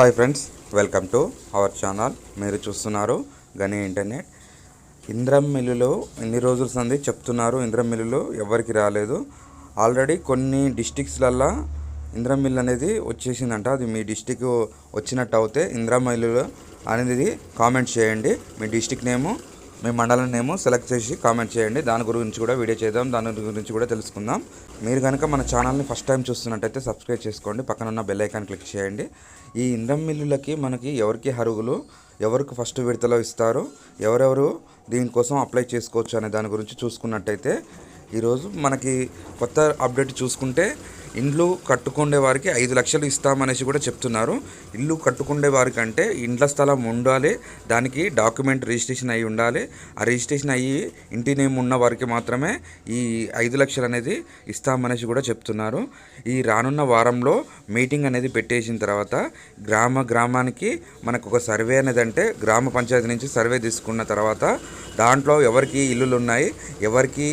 Hi friends welcome to our channel. మీరు చూస్తున్నారు గని ఇంటర్నెట్. ఇంద్రం మిల్లులో ఎన్ని రోజుల సంది చెప్తున్నారు? ఇంద్రం మిల్లులో ఎవరికి రాలేదు? ఆల్రెడీ కొన్ని డిస్టిక్స్లల్లో ఇంద్రం మిల్లు అనేది వచ్చేసిందంట. అది మీ డిస్టిక్ వచ్చినట్టు అవుతే ఇంద్రం మిల్లులో అనేది కామెంట్ చేయండి. మీ డిస్టిక్ నేము మీ మండలం నేము సెలెక్ట్ చేసి కామెంట్ చేయండి. దాని గురించి కూడా వీడియో చేద్దాం. దాని గురించి కూడా తెలుసుకుందాం. మీరు కనుక మన ఛానల్ని ఫస్ట్ టైం చూస్తున్నట్టయితే సబ్స్క్రైబ్ చేసుకోండి. పక్కన ఉన్న బెల్ ఐకాన్ క్లిక్ చేయండి. ఈ ఇంధం మిల్లులకి మనకి ఎవరికి హరుగులు ఎవరికి ఫస్ట్ విడతలో ఇస్తారు ఎవరెవరు దీనికోసం అప్లై చేసుకోవచ్చు అనే దాని గురించి చూసుకున్నట్టయితే ఈరోజు మనకి కొత్త అప్డేట్ చూసుకుంటే ఇండ్లు కట్టుకునే వారికి ఐదు లక్షలు ఇస్తామనేసి కూడా చెప్తున్నారు. ఇల్లు కట్టుకునే వారికంటే ఇండ్ల స్థలం ఉండాలి దానికి డాక్యుమెంట్ రిజిస్ట్రేషన్ అయ్యి ఉండాలి. ఆ రిజిస్ట్రేషన్ అయ్యి ఇంటి నేమ్ ఉన్న వారికి మాత్రమే ఈ ఐదు లక్షలు అనేది ఇస్తామనేసి కూడా చెప్తున్నారు. ఈ రానున్న వారంలో మీటింగ్ అనేది పెట్టేసిన తర్వాత గ్రామ గ్రామానికి మనకు ఒక సర్వే అనేది అంటే గ్రామ పంచాయతీ నుంచి సర్వే తీసుకున్న తర్వాత దాంట్లో ఎవరికి ఇల్లులు ఉన్నాయి ఎవరికి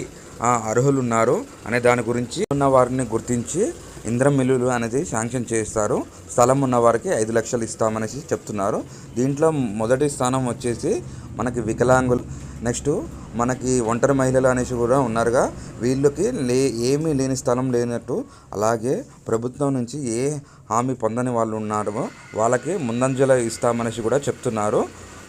అర్హులు ఉన్నారు అనే దాని గురించి ఉన్న వారిని గుర్తించి ఇంద్రం మిల్లులు అనేది శాంక్షన్ చేస్తారు. స్థలం ఉన్న వారికి ఐదు లక్షలు ఇస్తామనేసి చెప్తున్నారు. దీంట్లో మొదటి స్థానం వచ్చేసి మనకి వికలాంగులు. నెక్స్ట్ మనకి ఒంటరి మహిళలు అనేసి కూడా ఉన్నారుగా. వీళ్ళకి లే ఏమీ లేని స్థలం లేనట్టు అలాగే ప్రభుత్వం నుంచి ఏ హామీ పొందని వాళ్ళు ఉన్నారో వాళ్ళకి ముందంజలో ఇస్తామనేసి కూడా చెప్తున్నారు.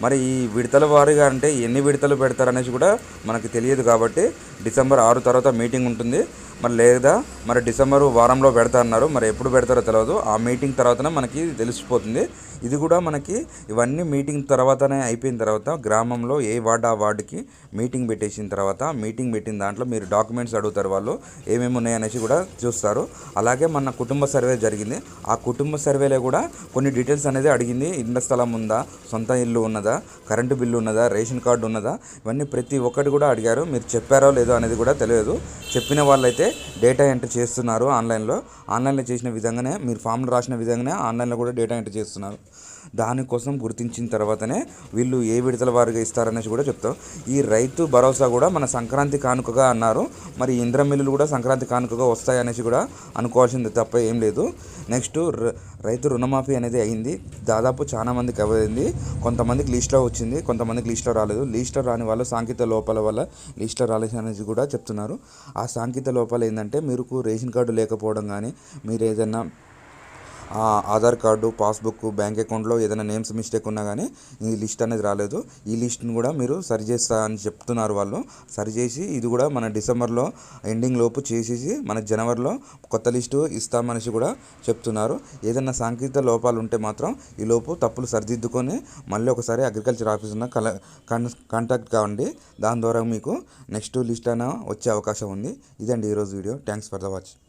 మరి ఈ విడతల వారీగా అంటే ఎన్ని విడతలు పెడతారనేసి కూడా మనకి తెలియదు కాబట్టి డిసెంబర్ ఆరు తర్వాత మీటింగ్ ఉంటుంది. మరి లేదా మరి డిసెంబర్ వారంలో పెడతా అన్నారు. మరి ఎప్పుడు పెడతారో తెలియదు ఆ మీటింగ్ తర్వాతనే మనకి తెలిసిపోతుంది. ఇది కూడా మనకి ఇవన్నీ మీటింగ్ తర్వాతనే అయిపోయిన తర్వాత గ్రామంలో ఏ వార్డు ఆ వార్డుకి మీటింగ్ పెట్టేసిన తర్వాత మీటింగ్ పెట్టిన దాంట్లో మీరు డాక్యుమెంట్స్ అడుగుతారు వాళ్ళు ఏమేమి ఉన్నాయనేసి కూడా చూస్తారు. అలాగే మన కుటుంబ సర్వే జరిగింది. ఆ కుటుంబ సర్వేలో కూడా కొన్ని డీటెయిల్స్ అనేది అడిగింది. ఇళ్ళ స్థలం ఉందా? సొంత ఇల్లు ఉన్నదా? కరెంటు బిల్లు ఉన్నదా? రేషన్ కార్డు ఉన్నదా? ఇవన్నీ ప్రతి ఒక్కటి కూడా అడిగారు. మీరు చెప్పారో లేదో అనేది కూడా తెలియదు. చెప్పిన వాళ్ళైతే డేటా ఎంటర్ చేస్తున్నారు ఆన్లైన్లో. ఆన్లైన్లో చేసిన విధంగానే మీరు ఫామ్లో రాసిన విధంగానే ఆన్లైన్లో కూడా డేటా ఎంటర్ చేస్తున్నారు. దానికోసం గుర్తించిన తర్వాతనే వీళ్ళు ఏ విడతల వారిగా ఇస్తారనేసి కూడా చెప్తాం. ఈ రైతు భరోసా కూడా మన సంక్రాంతి కానుకగా అన్నారు. మరి ఇంద్ర మిల్లులు కూడా సంక్రాంతి కానుకగా వస్తాయి అనేసి కూడా అనుకోవాల్సింది తప్ప ఏం లేదు. నెక్స్ట్ ర- రైతు రుణమాఫీ అనేది అయింది. దాదాపు చాలా మందికి అయింది కొంతమందికి లిస్ట్లో వచ్చింది కొంతమందికి లిస్ట్లో రాలేదు. లిస్ట్లో రాని వాళ్ళు సాంకేతిక లోపాల వల్ల లిస్ట్లో రాలేదు అనేది కూడా చెప్తున్నారు. ఆ సాంకేతిక లోపాలు ఏంటంటే మీరు రేషన్ కార్డు లేకపోవడం కానీ మీరు ఏదైనా ఆధార్ కార్డు పాస్బుక్ బ్యాంక్ అకౌంట్లో ఏదైనా నేమ్స్ మిస్టేక్ ఉన్నా కానీ ఈ లిస్ట్ అనేది రాలేదు. ఈ లిస్ట్ని కూడా మీరు సరి చేస్తా అని చెప్తున్నారు వాళ్ళు. సరి చేసి ఇది కూడా మన డిసెంబర్లో ఎండింగ్ లోపు చేసేసి మన జనవరిలో కొత్త లిస్టు ఇస్తామనేసి కూడా చెప్తున్నారు. ఏదైనా సాంకేతిక లోపాలు ఉంటే మాత్రం ఈ లోపు తప్పులు సరిదిద్దుకొని మళ్ళీ ఒకసారి అగ్రికల్చర్ ఆఫీస్ ఉన్న కల కాంటాక్ట్ కావండి. దాని ద్వారా మీకు నెక్స్ట్ లిస్ట్ అయినా వచ్చే అవకాశం ఉంది. ఇదండి ఈరోజు video. Thanks for the watch.